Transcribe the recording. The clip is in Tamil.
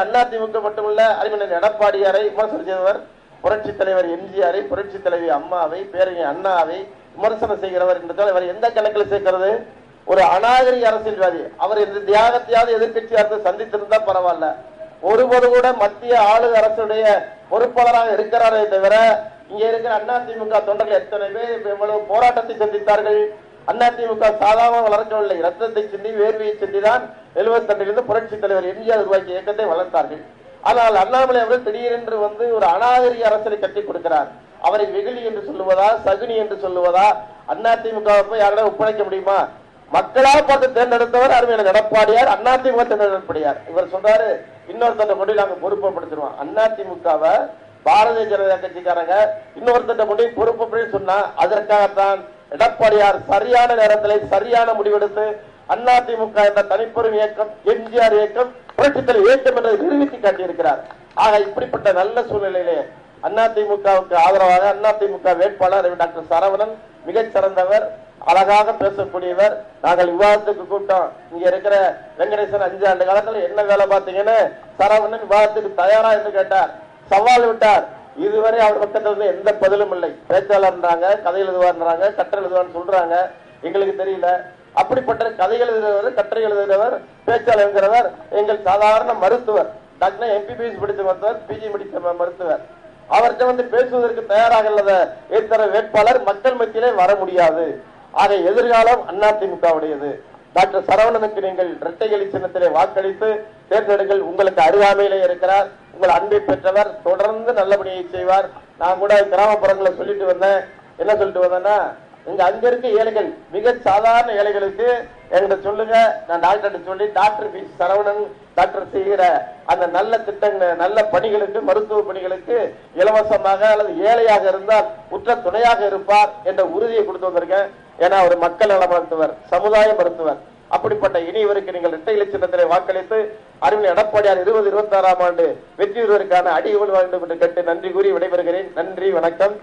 அதிமுக மட்டுமல்ல அறிஞர் எடப்பாடியாரை விமர்சனம் செய்தவர் புரட்சி தலைவர் எம்ஜிஆரை புரட்சி தலைவி அம்மாவை பேரறிஞர் அண்ணாவை விமர்சனம் செய்கிறவர் என்றால் இவர் எந்த கணக்கில் சேர்க்கிறது? ஒரு அநாகரிக அரசியல்வாதி. அவர் இந்த தியாகத்தையாவது எதிர்கட்சியாக சந்தித்திருந்தா பரவாயில்ல. ஒருபோது கூட மத்திய ஆளுக அரசுடைய பொறுப்பாளராக இருக்கிறாரே தவிர இங்க இருக்கிற அதிமுக தொண்டர்கள் எத்தனை பேர் இவ்வளவு போராட்டத்தை சந்தித்தார்கள்? அதிமுக சாதாரண வளர்க்கவில்லை ரத்தத்தை சிந்தி வேர்வையை சிந்திதான் எழுபத்தி ரெண்டிலிருந்து புரட்சி தலைவர் எம்ஜிஆர் உருவாக்கிய இயக்கத்தை வளர்த்தார்கள். ஆனால் அண்ணாமலை அவர்கள் திடீரென்று வந்து ஒரு அநாகரிக அரசியலை கட்டி கொடுக்கிறார். அவரை வெகுளி என்று சொல்லுவதா சகுனி என்று சொல்லுவதா? அதிமுக போய் யாரிடம் ஒப்படைக்க முடியுமா? மக்களா பார்த்து தேர்ந்தெடுத்தவர் அருமையான எடப்பாடியார் அதிமுக தேர்ந்தெடுப்படியார். இவர் சொல்றாரு இன்னொருத்தட்ட கொண்டு நாங்க பொறுப்பப்படுத்திடுவோம் அதிமுகவை பாரதிய ஜனதா கட்சிக்காரங்க இன்னொருத்தட்ட கொண்டு பொறுப்பு சொன்னா அதற்காகத்தான் எடப்பாடியார் சரியான நேரத்தில் சரியான முடிவெடுத்து அதிமுக என்ற தனிப்பெரும் இயக்கம் எம்ஜிஆர் இயக்கம் புரட்சித்தல் இயக்கம் என்று நிரூபித்து காட்டியிருக்கிறார். ஆக இப்படிப்பட்ட நல்ல சூழ்நிலையிலே அதிமுகவுக்கு ஆதரவாக அதிமுக வேட்பாளர் டாக்டர் சரவணன் மிகச் சிறந்தவர் அழகாக பேசக்கூடியவர். நாங்கள் விவாதத்துக்கு கூட்டம் இங்க இருக்கிற வெங்கடேசன் அஞ்சு ஆண்டு காலத்துல என்ன வேலை பார்த்தீங்கன்னு சரவணன் விவாதத்துக்கு தயாரா என்று கேட்டார். சவால் விட்டார். இதுவரை அவர் பக்கத்துல எந்த பதிலும் இல்லை. பேச்சாளர்ன்றாங்க கதை எழுதுவார்ன்றாங்க கட்டுரை எழுதுவார்னு சொல்றாங்க. எங்களுக்கு தெரியல. அப்படிப்பட்ட கதை எழுதுகிறவர் கட்டுரை எழுதுகிறவர் பேச்சாளர்ங்கிறவர் எங்கள் சாதாரண மருத்துவர். டாக்டர் எம்பிபிஎஸ் படித்த மருத்துவர் பிஜி படித்த மருத்துவர். அவர்கிட்ட வந்து பேசுவதற்கு தயாராக இல்லாத ஏற்கனவே வேட்பாளர் மக்கள் மத்தியிலே வர முடியாது. ஆக எதிர்காலம் அதிமுகவுடையது டாக்டர் சரவணனுக்கு நீங்கள் இரட்டைகளி சின்னத்திலே வாக்களித்து தேர்ந்தெடுங்கள். உங்களுக்கு அருகாமையிலே இருக்கிறார். உங்கள் அன்பை பெற்றவர் தொடர்ந்து நல்லபடியை செய்வார். நான் கூட கிராமப்புறங்களில் சொல்லிட்டு வந்தேன். என்ன சொல்லிட்டு வந்தேன்னா இங்க அங்க இருக்க ஏழைகள் மிக சாதாரண ஏழைகளுக்கு என்கிட்ட சொல்லுங்க. நான் டாக்டர் சொல்லி டாக்டர் பி சரவணன் டாக்டர் செய்கிற அந்த நல்ல திட்டங்கள் நல்ல பணிகளுக்கு மருத்துவ பணிகளுக்கு இலவசமாக அல்லது ஏழையாக இருந்தால் உற்ற துணையாக இருப்பார் என்ற உறுதியை கொடுத்து வந்திருக்கேன். ஏன்னா அவர் மக்கள் நல மருத்துவர் சமுதாய மருத்துவர். அப்படிப்பட்ட இனியவருக்கு நீங்கள் இரட்டை இலட்சணத்திலே வாக்களித்து அறிவியல் எடப்பாடியார் இருபது இருபத்தி ஆறாம் ஆண்டு வெற்றி பெறுவதற்கான அடிகள் வேண்டும் என்று கேட்டு நன்றி கூறி விடைபெறுகிறேன். நன்றி வணக்கம்.